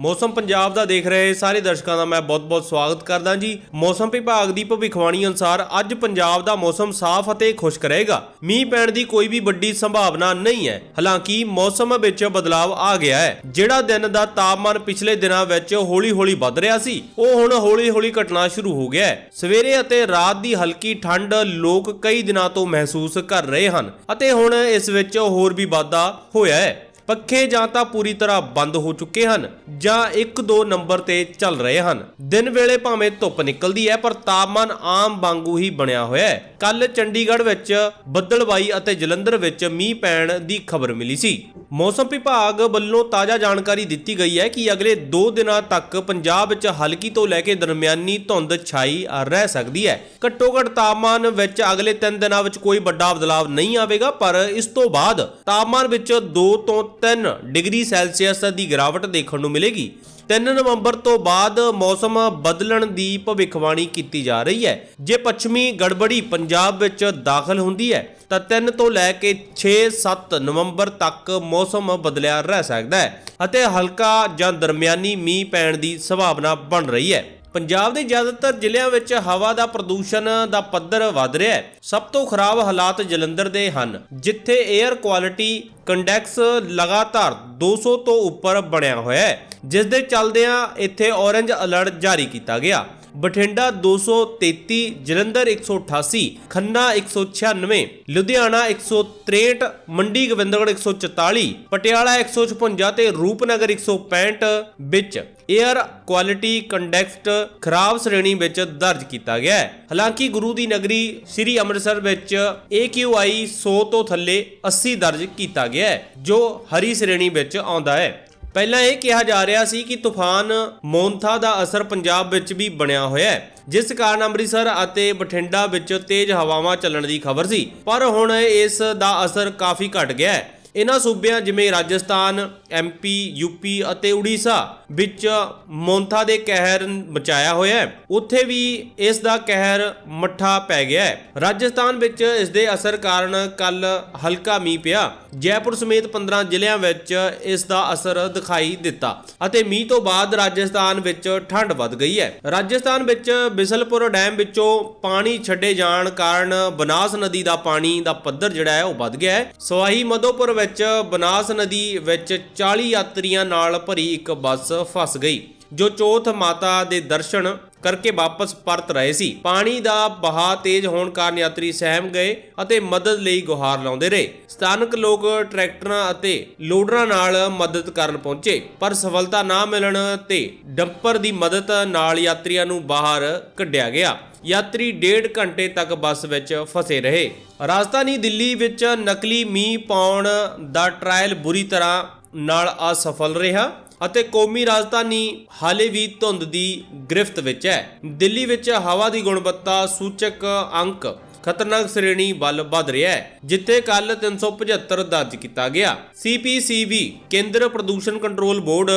ਮੌਸਮ ਪੰਜਾਬ ਦਾ ਦੇਖ ਰਹੇ ਸਾਰੇ ਦਰਸ਼ਕਾਂ ਦਾ ਮੈਂ ਬਹੁਤ-ਬਹੁਤ ਸਵਾਗਤ ਕਰਦਾ ਜੀ। ਮੌਸਮ ਵਿਭਾਗ ਦੀ ਭਵਿੱਖਬਾਣੀ ਅਨੁਸਾਰ ਅੱਜ ਪੰਜਾਬ ਦਾ ਮੌਸਮ ਸਾਫ਼ ਅਤੇ ਖੁਸ਼ਕ ਰਹੇਗਾ। ਮੀਂਹ ਪੈਣ ਦੀ ਕੋਈ ਵੀ ਵੱਡੀ ਸੰਭਾਵਨਾ ਨਹੀਂ ਹੈ। ਹਾਲਾਂਕਿ ਮੌਸਮ ਵਿੱਚ ਬਦਲਾਅ ਆ ਗਿਆ ਹੈ। ਜਿਹੜਾ ਦਿਨ ਦਾ ਤਾਪਮਾਨ ਪਿਛਲੇ ਦਿਨਾਂ ਵਿੱਚ ਹੌਲੀ-ਹੌਲੀ ਵੱਧ ਰਿਹਾ ਸੀ, ਉਹ ਹੁਣ ਹੌਲੀ-ਹੌਲੀ ਘਟਣਾ ਸ਼ੁਰੂ ਹੋ ਗਿਆ ਹੈ। ਸਵੇਰੇ ਅਤੇ ਰਾਤ ਦੀ ਹਲਕੀ ਠੰਡ ਲੋਕ ਕਈ ਦਿਨਾਂ ਤੋਂ ਮਹਿਸੂਸ ਕਰ ਰਹੇ ਹਨ ਅਤੇ ਹੁਣ ਇਸ ਵਿੱਚ ਹੋਰ ਵੀ ਵਾਧਾ ਹੋਇਆ ਹੈ। ਪੱਖੇ ਜਾਂ ਤਾਂ ਪੂਰੀ ਤਰ੍ਹਾਂ ਬੰਦ ਹੋ ਚੁੱਕੇ ਹਨ ਜਾਂ 1-2 ਨੰਬਰ ਤੇ ਚੱਲ ਰਹੇ ਹਨ। ਦਿਨ ਵੇਲੇ ਭਾਵੇਂ ਧੁੱਪ ਨਿਕਲਦੀ ਹੈ, ਪਰ ਤਾਪਮਾਨ ਆਮ ਵਾਂਗੂ ਹੀ ਬਣਿਆ ਹੋਇਆ ਹੈ। ਕੱਲ ਚੰਡੀਗੜ੍ਹ ਵਿੱਚ ਬੱਦਲਬਾਈ ਅਤੇ ਜਲੰਧਰ ਵਿੱਚ ਮੀਂਹ ਪੈਣ ਦੀ ਖਬਰ ਮਿਲੀ ਸੀ। ਮੌਸਮ ਵਿਭਾਗ ਵੱਲੋਂ ਤਾਜ਼ਾ ਜਾਣਕਾਰੀ ਦਿੱਤੀ ਗਈ ਹੈ ਕਿ ਅਗਲੇ 2 ਦਿਨਾਂ ਤੱਕ ਪੰਜਾਬ ਵਿੱਚ ਹਲਕੀ ਤੋਂ ਲੈ ਕੇ ਦਰਮਿਆਨੀ ਧੁੰਦ ਛਾਈ ਰਹਿ ਸਕਦੀ ਹੈ। ਘੱਟੋ ਘੱਟ ਤਾਪਮਾਨ ਵਿੱਚ ਅਗਲੇ 3 ਦਿਨਾਂ ਵਿੱਚ ਕੋਈ ਵੱਡਾ ਬਦਲਾਅ ਨਹੀਂ ਆਵੇਗਾ, ਪਰ ਇਸ ਤੋਂ ਬਾਅਦ ਤਾਪਮਾਨ ਵਿੱਚ 2 ਤੋਂ 3 ਡਿਗਰੀ ਸੈਲਸੀਅਸ ਦੀ ਗਿਰਾਵਟ ਦੇਖਣ ਨੂੰ ਮਿਲੇਗੀ। 3 ਨਵੰਬਰ ਤੋਂ ਬਾਅਦ ਮੌਸਮ ਬਦਲਣ ਦੀ ਭਵਿੱਖਬਾਣੀ ਕੀਤੀ ਜਾ ਰਹੀ ਹੈ। ਜੇ ਪੱਛਮੀ ਗੜਬੜੀ ਪੰਜਾਬ ਵਿੱਚ ਦਾਖਲ ਹੁੰਦੀ ਹੈ, ਤਾਂ 3 ਤੋਂ ਲੈ ਕੇ 6-7 ਨਵੰਬਰ ਤੱਕ ਮੌਸਮ ਬਦਲਿਆ ਰਹਿ ਸਕਦਾ ਹੈ ਅਤੇ ਹਲਕਾ ਜਾਂ ਦਰਮਿਆਨੀ ਮੀਂਹ ਪੈਣ ਦੀ ਸੰਭਾਵਨਾ ਬਣ ਰਹੀ ਹੈ। ਪੰਜਾਬ ਦੇ ਜ਼ਿਆਦਾਤਰ ਜ਼ਿਲ੍ਹਿਆਂ ਵਿੱਚ ਹਵਾ ਦਾ ਪ੍ਰਦੂਸ਼ਣ ਦਾ ਪੱਧਰ ਵਧ ਰਿਹਾ ਹੈ। ਸਭ ਤੋਂ ਖਰਾਬ ਹਾਲਾਤ ਜਲੰਧਰ ਦੇ ਹਨ, ਜਿੱਥੇ 에ਅਰ ਕੁਆਲਿਟੀ ਕੰਡੈਕਸ ਲਗਾਤਾਰ 200 ਤੋਂ ਉੱਪਰ ਬਣਿਆ ਹੋਇਆ ਹੈ। ਜਿਸ ਦੇ ਚੱਲਦਿਆਂ ਇੱਥੇ ਔਰੇਂਜ ਅਲਰਟ ਜਾਰੀ ਕੀਤਾ ਗਿਆ। ਬਠਿੰਡਾ 233 ਜਲੰਧਰ 188 ਖੰਨਾ 196 ਲੁਧਿਆਣਾ 163 ਮੰਡੀ ਗੋਬਿੰਦਗੜ੍ਹ 144 ਪਟਿਆਲਾ 156 ਤੇ ਰੂਪਨਗਰ 165 ਵਿੱਚ 에ਅਰ ਕੁਆਲਿਟੀ ਕੰਡੈਕਸਟ ਖਰਾਬ ਸ਼੍ਰੇਣੀ ਵਿੱਚ ਦਰਜ ਕੀਤਾ ਗਿਆ ਹੈ। ਹਾਲਾਂਕਿ ਗੁਰੂ ਦੀ ਨਗਰੀ ਸ੍ਰੀ ਅੰਮ੍ਰਿਤਸਰ ਵਿੱਚ AQI 100 ਤੋਂ ਥੱਲੇ 80 ਦਰਜ ਕੀਤਾ ਗਿਆ ਹੈ, ਜੋ ਹਰੀ ਸ਼੍ਰੇਣੀ ਵਿੱਚ ਆਉਂਦਾ ਹੈ। ਪਹਿਲਾਂ ਇਹ ਕਿਹਾ ਜਾ ਰਿਹਾ ਸੀ ਕਿ ਤੂਫਾਨ ਮੋਂਥਾ ਦਾ ਅਸਰ ਪੰਜਾਬ ਵਿੱਚ ਵੀ ਬਣਿਆ ਹੋਇਆ ਹੈ, ਜਿਸ ਕਾਰਨ ਅੰਮ੍ਰਿਤਸਰ ਅਤੇ ਬਠਿੰਡਾ ਵਿੱਚ ਤੇਜ਼ ਹਵਾਵਾਂ ਚੱਲਣ ਦੀ ਖਬਰ ਸੀ। ਪਰ ਹੁਣ ਇਸ ਦਾ ਅਸਰ ਕਾਫੀ ਘਟ ਗਿਆ ਹੈ। ਇਹਨਾਂ ਸੂਬਿਆਂ ਜਿਵੇਂ ਰਾਜਸਥਾਨ ਐਮਪੀ ਯੂਪੀ ਅਤੇ ਉੜੀਸਾ ਵਿੱਚ ਮੋਂਥਾ ਦੇ ਕਹਿਰ ਬਚਾਇਆ ਹੋਇਆ ਹੈ। ਉੱਥੇ ਵੀ ਇਸ ਦਾ ਕਹਿਰ ਮੱਠਾ ਪੈ ਗਿਆ ਹੈ। ਰਾਜਸਥਾਨ ਵਿੱਚ ਇਸ ਦੇ ਅਸਰ ਕਾਰਨ ਕੱਲ ਹਲਕਾ ਮੀਂਹ ਪਿਆ। ਜੈਪੁਰ ਸਮੇਤ 15 ਜ਼ਿਲ੍ਹਿਆਂ ਵਿੱਚ ਇਸ ਦਾ ਅਸਰ ਦਿਖਾਈ ਦਿੱਤਾ ਅਤੇ ਮੀਂਹ ਤੋਂ ਬਾਅਦ ਰਾਜਸਥਾਨ ਵਿੱਚ ਠੰਡ ਵੱਧ ਗਈ ਹੈ। ਰਾਜਸਥਾਨ ਵਿੱਚ ਬਿਸਲਪੁਰ ਡੈਮ ਵਿੱਚੋਂ ਪਾਣੀ ਛੱਡੇ ਜਾਣ ਕਾਰਨ ਬਨਾਸ ਨਦੀ ਦਾ ਪਾਣੀ ਦਾ ਪੱਧਰ ਜਿਹੜਾ ਹੈ ਉਹ ਵੱਧ ਗਿਆ ਹੈ। ਸਵਾਹੀ ਮਧੋਪੁਰ ਵਿੱਚ ਬਨਾਸ ਨਦੀ ਵਿੱਚ 40 ਯਾਤਰੀਆਂ ਨਾਲ ਭਰੀ ਇੱਕ ਬੱਸ ਫਸ ਗਈ। ਜੋ ਚੌਥ ਮਾਤਾ ਦੇ ਦਰਸ਼ਨ ਕਰਕੇ ਵਾਪਸ ਪਰਤ ਰਹੇ ਸੀ। ਪਾਣੀ ਦਾ ਵਹਾਅ ਤੇਜ਼ ਹੋਣ ਕਾਰਨ ਯਾਤਰੀ ਸਹਿਮ ਗਏ ਅਤੇ ਮਦਦ ਲਈ ਗੁਹਾਰ ਲਾਉਂਦੇ ਰਹੇ। ਸਥਾਨਕ ਲੋਕ ਟਰੈਕਟਰਾਂ ਅਤੇ ਲੋਡਰਾਂ ਨਾਲ ਮਦਦ ਕਰਨ ਪਹੁੰਚੇ, ਪਰ ਸਫਲਤਾ ਨਾ ਮਿਲਣ ਤੇ ਡੰਪਰ ਦੀ ਮਦਦ ਨਾਲ ਯਾਤਰੀਆਂ ਨੂੰ ਬਾਹਰ ਕੱਢਿਆ ਗਿਆ। ਯਾਤਰੀ ਡੇਢ ਘੰਟੇ ਤੱਕ ਬੱਸ ਵਿੱਚ ਫਸੇ ਰਹੇ। ਰਾਜਧਾਨੀ ਦਿੱਲੀ ਵਿੱਚ ਨਕਲੀ ਮੀਂਹ ਪਾਉਣ ਦਾ ਟ੍ਰਾਇਲ ਬੁਰੀ ਤਰ੍ਹਾਂ ਨਾਲ ਅਸਫਲ ਰਿਹਾ ਅਤੇ ਕੌਮੀ ਰਾਜਧਾਨੀ ਹਾਲੇ ਵੀ ਧੁੰਦ ਦੀ ਗ੍ਰਿਫਤ ਵਿੱਚ ਹੈ। ਦਿੱਲੀ ਵਿੱਚ ਹਵਾ ਦੀ ਗੁਣਵੱਤਾ ਸੂਚਕ ਅੰਕ ਖਤਰਨਾਕ ਸ਼੍ਰੇਣੀ ਵੱਲ ਵੱਧ ਰਿਹਾ ਹੈ, ਜਿੱਥੇ ਕੱਲ 375 ਦਰਜ ਕੀਤਾ ਗਿਆ। ਸੀਪੀਸੀਬੀ ਕੇਂਦਰ ਪ੍ਰਦੂਸ਼ਣ ਕੰਟਰੋਲ ਬੋਰਡ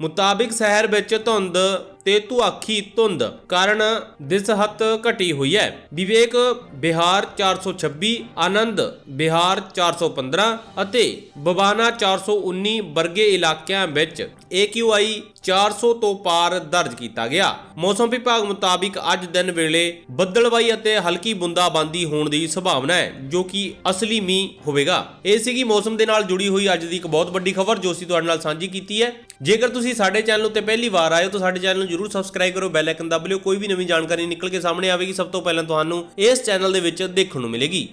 ਮੁਤਾਬਿਕ ਸ਼ਹਿਰ ਵਿੱਚ ਧੁੰਦ ਤੇ ਧੁਆਖੀ ਧੁੰਦ ਕਾਰਨ ਦਿਸਹਤ ਘਟੀ ਹੋਈ ਹੈ। ਵਿਵੇਕ ਬਿਹਾਰ 426 ਆਨੰਦ ਬਿਹਾਰ 415 ਅਤੇ ਬਵਾਨਾ 419 ਵਰਗੇ ਇਲਾਕਿਆਂ ਵਿੱਚ AQI 400 ਤੋਂ ਪਾਰ ਦਰਜ ਕੀਤਾ ਗਿਆ। ਮੌਸਮ ਵਿਭਾਗ ਮੁਤਾਬਿਕ ਅੱਜ ਦਿਨ ਵੇਲੇ ਬੱਦਲਬਾਈ ਅਤੇ ਹਲਕੀ ਬੂੰਦਾਬਾਂਦੀ ਹੋਣ ਦੀ ਸੰਭਾਵਨਾ ਹੈ, ਜੋ ਕਿ ਅਸਲੀ ਮੀਂਹ ਹੋਵੇਗਾ। ਇਹ ਸੀਗੀ ਮੌਸਮ ਦੇ ਨਾਲ ਜੁੜੀ ਹੋਈ ਅੱਜ ਦੀ ਇੱਕ ਬਹੁਤ ਵੱਡੀ ਖਬਰ, ਜੋ ਅਸੀਂ ਤੁਹਾਡੇ ਨਾਲ ਸਾਂਝੀ ਕੀਤੀ ਹੈ। ਜੇਕਰ ਤੁਸੀਂ ਸਾਡੇ ਚੈਨਲ ਉੱਤੇ ਪਹਿਲੀ ਵਾਰ ਆਏ ਹੋ ਤਾਂ ਸਾਡੇ ਚੈਨਲ ਨੂੰ ਜਰੂਰ ਸਬਸਕ੍ਰਾਈਬ ਕਰੋ ਬੈਲ ਆਈਕਨ ਦਬ ਲਿਓ, ਕੋਈ ਵੀ ਨਵੀਂ ਜਾਣਕਾਰੀ ਨਿਕਲ ਕੇ ਸਾਹਮਣੇ ਆਵੇਗੀ, ਸਭ ਤੋਂ ਪਹਿਲਾਂ ਤੁਹਾਨੂੰ ਇਸ ਚੈਨਲ ਦੇ ਵਿੱਚ ਦੇਖਣ ਨੂੰ ਮਿਲੇਗੀ।